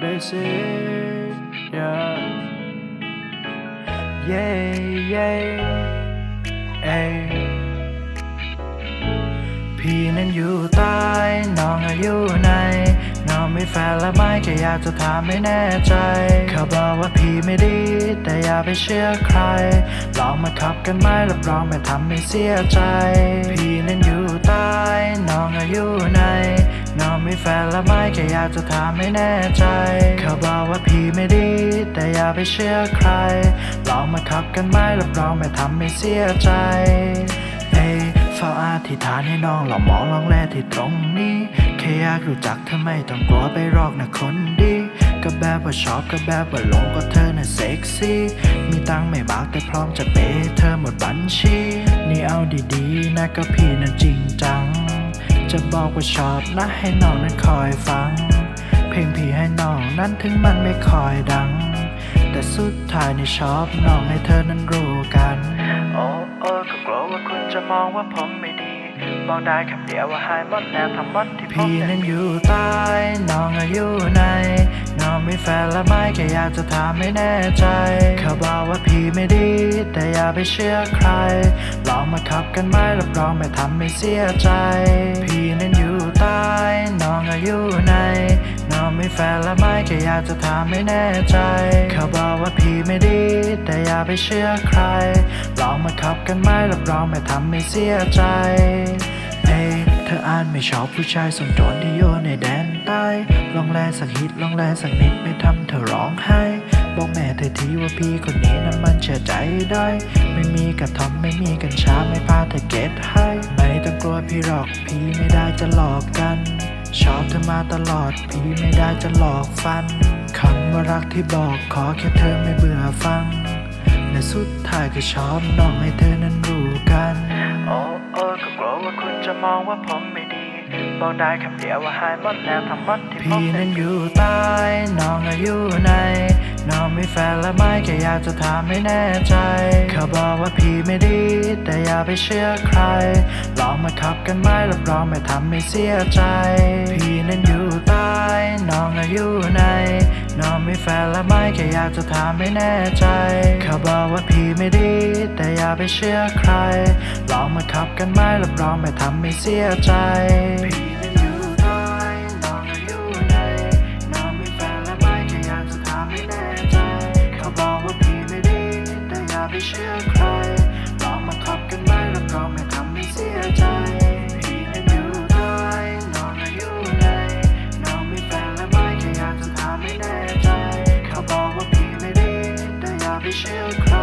this is yeah yeah yeah เอ้ยพี่นั้นอยู่ใต้น้องอยุไหนน้องมีแฟนแล้วไหมแค่อยากจะถามไม่แน่ใจ เขาบอกว่าพี่ไม่ดี แต่อย่าไปเชื่อใคร ลองมาขับกันไหมรับรองไม่ทำให้เสียใจ พี่นั้นอยู่ใต้น้องอยุไหน ไหมแค่อยากจะถามไม่แน่ใจ เขาบอกว่าพี่ไม่ดี แต่อย่าไปเชื่อใคร ลองมาขับกันไหมรับรองไม่ทำให้เสียใจเอ้เฝ้าอธิษฐานให้น้องเรามองลองแลที่ตรงนี้ แค่อยากรู้จักเธอไม่ต้องกลัวไปรอกนะคนดีก็แบบว่าชอบก็แบบว่าหลงก็เธอน่ะเซ็กซี่ มีตังไม่มากแต่พร้อมจะเปย์เธอหมดบัญชี นี่เอาดีๆนะก็พี่นั้นจริงจัง จะบอกว่าชอบนะให้น้องนั้นคอยฟัง เพลงพี่ให้น้องนั้นถึงมันไม่คอยดัง แต่สุดท้ายนี่ชอบน้องให้เธอนั้นรู้กัน โอ้โอ้ก็กลัวว่าคุณจะมองว่าผมไม่ดีบอกได้คำเดียวว่าหายหมดแล้วทั้งหมดที่ผมพี่นั้นอยู่ใต้น้องอายุไหนน้องมีแฟนแล้วไหมแค่อยากจะถามไม่แน่ใจ เขาบอกว่าพี่ไม่ดี แต่อย่าไปเชื่อใคร ลองมาขับกันไหมรับรองไม่ทำให้เสียใจพี่นั้นอยู่ใต้น้ องอายุไหนน้องมีแฟนแล้วไหมแค่อยากจะถามไม่แน่ใจ เขาบอกว่าพี่ไม่ดี แต่อย่าไปเชื่อใคร ลองมาขับกันไหมรับรองไม่ทำให้เสียใจเอ้เธออ่านไม่ชอบผู้ชายสมโจรที่อยู่ในแดนใต้ลองแลสักฮิตลองแลสักนิดไม่ทำเธอร้องไห้บอกแม่เธอทีว่าพี่คนนี้นั้นมันเชื่อใจได้ ไม่มีกระทอมไม่มีกัญชาไม่พาเธอเก็ตให้ ไม่ต้องกลัวพี่หรอกพี่ไม่ได้จะหลอกกัน ชอบเธอมาตลอดพี่ไม่ได้จะหลอกฟันคำว่ารักที่บอกขอแค่เธอไม่เบื่อฟังและสุดท้ายก็ชอบน้องให้เธอนั้นรู้กัน โอ้โอ้ก็กลัวว่าคุณจะมองว่าผมไม่ดีบอกได้คำเดียวว่าหายหมดแล้วทั้งหมดที่พี่นั้นอยู่ใต้น้องอายุไหนน้องมีแฟนแล้วไหมแค่อยากจะถามไม่แน่ใจเขา บอกว่าพี่ไม่ดี แต่อย่าไปเชื่อใคร ลองมาขับกันไหมรับรองไม่ทำให้เสียใจ พี่นั้นอยู่ใต้น้องอายุไหนน้องมีแฟนแล้วไหมแค่อยากจะถามไม่แน่ใจ เขาบอกว่าพี่ไม่ดี แต่อย่าไปเชื่อใคร ลองมาขับกันไหมรับรองไม่ทำให้เสียใจ บอก